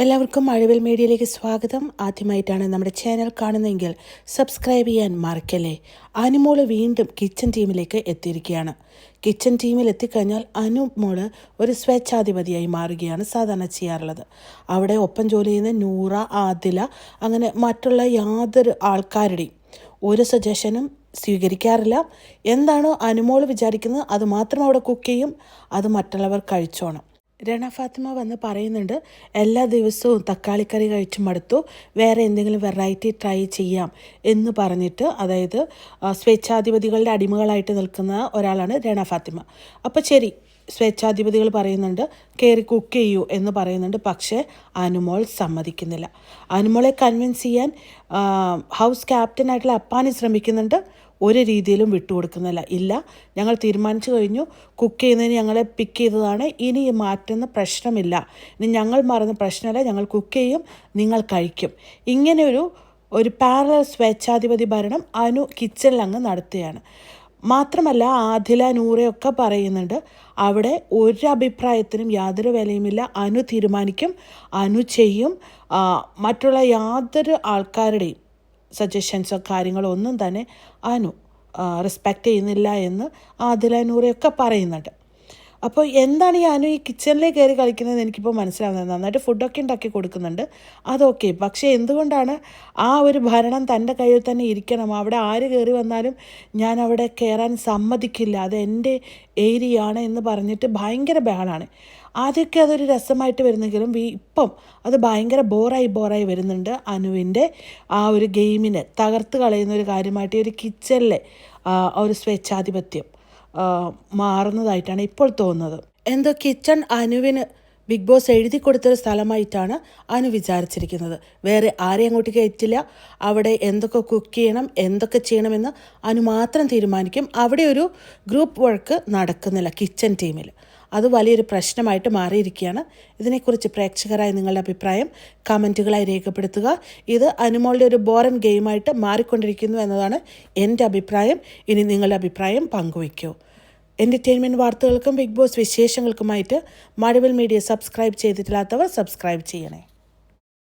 എല്ലാവർക്കും മഴവിൽ മീഡിയയിലേക്ക് സ്വാഗതം. ആദ്യമായിട്ടാണ് നമ്മുടെ ചാനൽ കാണുന്നതെങ്കിൽ സബ്സ്ക്രൈബ് ചെയ്യാൻ മറക്കല്ലേ? അനുമോൾ വീണ്ടും കിച്ചൺ ടീമിലേക്ക് എത്തിയിരിക്കുകയാണ്. കിച്ചൺ ടീമിൽ എത്തിക്കഴിഞ്ഞാൽ അനുമോൾ ഒരു സ്വേച്ഛാധിപതിയായി മാറുകയാണ് സാധാരണ ചെയ്യാറുള്ളത്. അവിടെ ഒപ്പം ജോലി ചെയ്യുന്ന നൂറ ആദില അങ്ങനെ മറ്റുള്ള യാതൊരു ആൾക്കാരുടെയും ഒരു സജഷനും സ്വീകരിക്കാറില്ല. എന്താണോ അനുമോൾ വിചാരിക്കുന്നത് അത് മാത്രം അവിടെ കുക്ക് ചെയ്യും അത് മറ്റുള്ളവർ കഴിച്ചോണം. രണ ഫാത്തിമ വന്ന് പറയുന്നുണ്ട് എല്ലാ ദിവസവും തക്കാളിക്കറി കഴിച്ച് മടുത്തു. വേറെ എന്തെങ്കിലും വെറൈറ്റി ട്രൈ ചെയ്യാം എന്ന് പറഞ്ഞിട്ട് അതായത് സ്വേച്ഛാധിപതികളുടെ അടിമകളായിട്ട് നിൽക്കുന്ന ഒരാളാണ് രണ ഫാത്തിമ. അപ്പോൾ ശരി സ്വേച്ഛാധിപതികൾ പറയുന്നുണ്ട് കയറി കുക്ക് ചെയ്യൂ എന്ന് പറയുന്നുണ്ട്. പക്ഷേ അനുമോൾ സമ്മതിക്കുന്നില്ല. അനുമോളെ കൺവിൻസ് ചെയ്യാൻ ഹൗസ് ക്യാപ്റ്റനായിട്ടുള്ള അപ്പാനി ശ്രമിക്കുന്നുണ്ട്. ഒരു രീതിയിലും വിട്ടുകൊടുക്കുന്നില്ല ഇല്ല ഞങ്ങൾ തീരുമാനിച്ചു കഴിഞ്ഞു. കുക്ക് ചെയ്യുന്നതിന് ഞങ്ങളെ പിക്ക് ചെയ്തതാണ്. ഇനി മാറ്റുന്ന പ്രശ്നമില്ല. ഇനി ഞങ്ങൾ മാറുന്ന പ്രശ്നമല്ല. ഞങ്ങൾ കുക്ക് ചെയ്യും. നിങ്ങൾ കഴിക്കും. ഇങ്ങനെയൊരു ഒരു പാരലൽ സ്വേച്ഛാധിപതി ഭരണം അനു കിച്ചണിൽ അങ്ങ് നടത്തുകയാണ്. മാത്രമല്ല ആദില നൂറയൊക്കെ പറയുന്നുണ്ട് അവിടെ ഒരു യാതൊരു വിലയുമില്ല. അനു തീരുമാനിക്കും അനു ചെയ്യും. മറ്റുള്ള യാതൊരു ആൾക്കാരുടെയും സജഷൻസോ കാര്യങ്ങളോ ഒന്നും തന്നെ അനു റെസ്പെക്റ്റ് ചെയ്യുന്നില്ല എന്ന് ആദില നൂറയൊക്കെ പറയുന്നുണ്ട്. അപ്പോൾ എന്താണ് ഈ അനു ഈ കിച്ചണിലേക്ക് കയറി കളിക്കുന്നത് എനിക്കിപ്പോൾ മനസ്സിലാവുന്നത്. നന്നായിട്ട് ഫുഡൊക്കെ ഉണ്ടാക്കി കൊടുക്കുന്നുണ്ട്. അതൊക്കെ പക്ഷേ എന്തുകൊണ്ടാണ് ആ ഒരു ഭരണം തന്റെ കയ്യിൽ തന്നെ ഇരിക്കണം? അവിടെ ആര് കയറി വന്നാലും ഞാൻ അവിടെ കയറാൻ സമ്മതിക്കില്ല. അത് എന്റെ ഏരിയ ആണ് എന്ന് പറഞ്ഞിട്ട് ഭയങ്കര ബഹളാണ്. ആദ്യമൊക്കെ അതൊരു രസമായിട്ട് വരുന്നെങ്കിലും ഇപ്പം അത് ഭയങ്കര ബോറായി ബോറായി വരുന്നുണ്ട് അനുവിന്റെ ആ ഒരു ഗെയിമിനെ തകർത്ത് കളയുന്ന ഒരു കാര്യമായിട്ട് ഒരു കിച്ചണിലെ ഒരു സ്വേച്ഛാധിപത്യം. മാറുന്നതായിട്ടാണ് ഇപ്പോൾ തോന്നുന്നത്. എന്തോ കിച്ചൺ അനുവിന് ബിഗ് ബോസ് എഴുതി കൊടുത്തൊരു സ്ഥലമായിട്ടാണ് അനു വിചാരിച്ചിരിക്കുന്നത്. വേറെ ആരെയും അങ്ങോട്ട് കയറ്റില്ല. അവിടെ എന്തൊക്കെ കുക്ക് ചെയ്യണം എന്തൊക്കെ ചെയ്യണമെന്ന് അനു മാത്രം തീരുമാനിക്കും. അവിടെ ഒരു ഗ്രൂപ്പ് വർക്ക് നടക്കുന്നില്ല കിച്ചൺ ടീമിൽ അത് വലിയൊരു പ്രശ്നമായിട്ട് മാറിയിരിക്കുകയാണ്. ഇതിനെക്കുറിച്ച് പ്രേക്ഷകരായ നിങ്ങളുടെ അഭിപ്രായം കമന്റുകളായി രേഖപ്പെടുത്തുക. ഇത് അനുമോളുടെ ഒരു ബോറൻ ഗെയിമായിട്ട് മാറിക്കൊണ്ടിരിക്കുന്നു എന്നതാണ് എന്റെ അഭിപ്രായം. ഇനി നിങ്ങളുടെ അഭിപ്രായം പങ്കുവയ്ക്കൂ. എന്റർടൈൻമെന്റ് വാർത്തകൾക്കും ബിഗ് ബോസ് വിശേഷങ്ങൾക്കുമായിട്ട് മഴവിൽ മീഡിയ സബ്സ്ക്രൈബ് ചെയ്തിട്ടില്ലാത്തവർ സബ്സ്ക്രൈബ് ചെയ്യണേ.